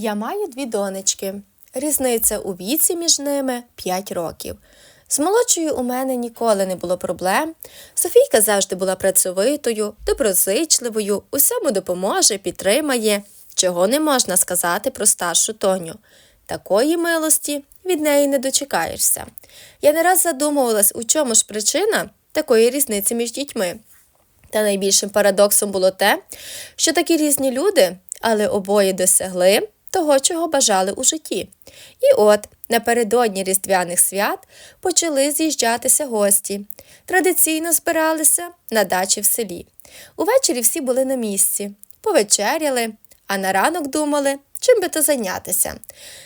Я маю дві донечки. Різниця у віці між ними 5 років. З молодшою у мене ніколи не було проблем. Софійка завжди була працьовитою, доброзичливою, усьому допоможе, підтримає, чого не можна сказати про старшу Тоню. Такої милості від неї не дочекаєшся. Я не раз задумувалась, у чому ж причина такої різниці між дітьми. Та найбільшим парадоксом було те, що такі різні люди, але обоє досягли того, чого бажали у житті. І от напередодні Різдвяних свят почали з'їжджатися гості. Традиційно збиралися на дачі в селі. Увечері всі були на місці, повечеряли, а на ранок думали, чим би то зайнятися.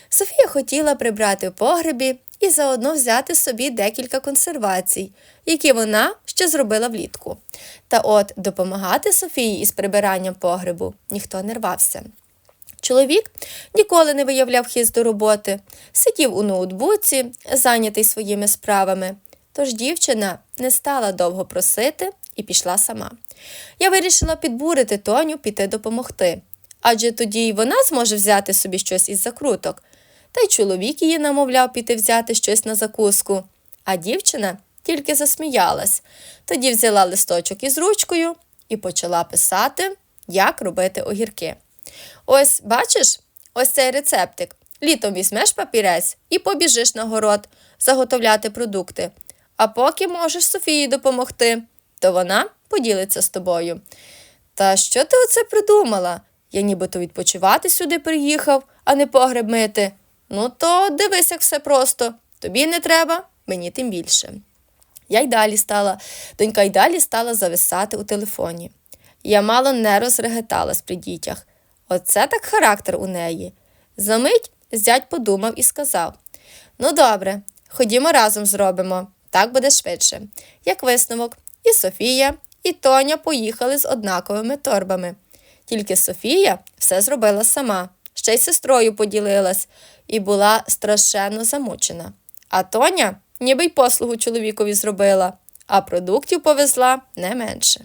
Софія хотіла прибрати в погребі і заодно взяти собі декілька консервацій, які вона ще зробила влітку. Та от допомагати Софії із прибиранням погребу ніхто не рвався. Чоловік ніколи не виявляв хист до роботи, сидів у ноутбуці, зайнятий своїми справами. Тож дівчина не стала довго просити і пішла сама. Я вирішила підбурити Тоню піти допомогти, адже тоді й вона зможе взяти собі щось із закруток. Та й чоловік її намовляв піти взяти щось на закуску, а дівчина тільки засміялась. Тоді взяла листочок із ручкою і почала писати, як робити огірки. Ось, бачиш, ось цей рецептик. Літом візьмеш папірець і побіжиш на город заготовляти продукти. А поки можеш Софії допомогти, то вона поділиться з тобою. Та що ти оце придумала? Я нібито відпочивати сюди приїхав, а не погреб мити. Ну, то дивись, як все просто. Тобі не треба, мені тим більше. Я й далі стала, донька й далі стала зависати у телефоні. Я мало не розрегеталась при дітях. Оце так характер у неї. Замить зять подумав і сказав: Ну, добре, ходімо разом зробимо, так буде швидше. Як висновок, і Софія, і Тоня поїхали з однаковими торбами. Тільки Софія все зробила сама, ще й сестрою поділилась і була страшенно замучена. А Тоня ніби й послугу чоловікові зробила, а продуктів повезла не менше.